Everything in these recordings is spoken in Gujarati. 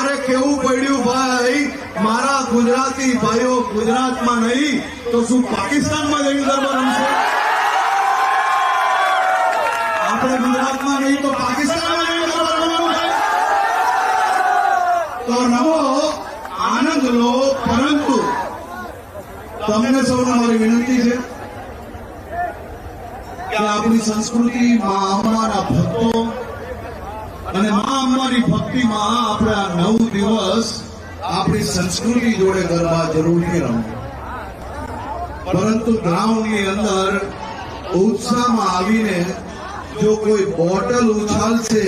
મારે કેવું પડ્યું ભાઈ? મારા ગુજરાતી ભાઈઓ ગુજરાતમાં નહીં, તો શું પાકિસ્તાનમાં જઈને ગરબા રમશે? આપણે ગુજરાતમાં નહીં, તો પાકિસ્તાનમાં જઈને ગરબા રમવાનું તો રમો, આનંદ લો, પરંતુ તમને સૌને મારી વિનંતી છે કે આપણી સંસ્કૃતિમાં અમારા ભક્તો અને મા અંબાની ભક્તિમાં આપણે આ નવ દિવસ આપણી સંસ્કૃતિ જોડે ગરબા જરૂરથી રમવું પરંતુ ગ્રાઉન્ડની અંદર ઉત્સાહમાં આવીને જો કોઈ બોટલ ઉછાલશે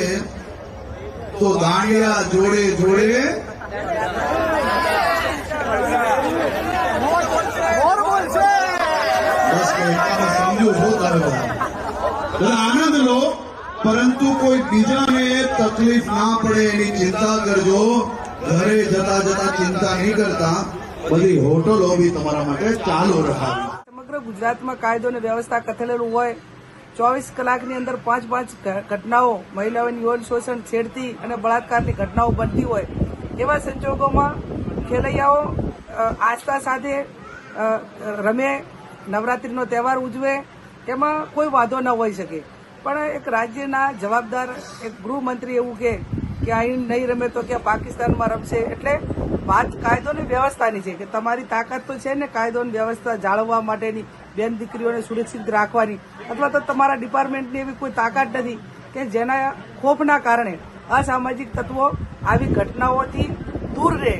તો દાંડિયા જોડે જોડે બસ સમજુ છો. આનંદ લો પરંતુ કોઈ બીજાને તકલીફ ના પડે એની ચિંતા કરજો. ઘરે જતા જતા ચિંતા નહીં કરતા. બધી હોટલો બી તમારા માટે ચાલુ રખાવી. સમગ્ર ગુજરાતમાં કાયદો અને વ્યવસ્થા કથલેલું હોય, ચોવીસ કલાકની અંદર પાંચ પાંચ ઘટનાઓ, મહિલાઓની યૌન શોષણ છેડતી અને બળાત્કારની ઘટનાઓ બનતી હોય, એવા સંજોગોમાં ખેલૈયાઓ આસ્થા સાથે રમે, નવરાત્રીનો તહેવાર ઉજવે એમાં કોઈ વાંધો ન હોઈ શકે. પણ એક રાજ્યના જવાબદાર એક ગૃહમંત્રી એવું કે કે અહીં નહીં રમે તો કે પાકિસ્તાનમાં રમશે. એટલે વાત કાયદોની વ્યવસ્થાની છે કે તમારી તાકાત તો છે ને કાયદોની વ્યવસ્થા જાળવવા માટેની બેન દીકરીઓને સુરક્ષિત રાખવાની. અથવા તો તમારા ડિપાર્ટમેન્ટની એવી કોઈ તાકાત નથી કે જેના ખોફના કારણે અસામાજિક તત્વો આવી ઘટનાઓથી દૂર રહે.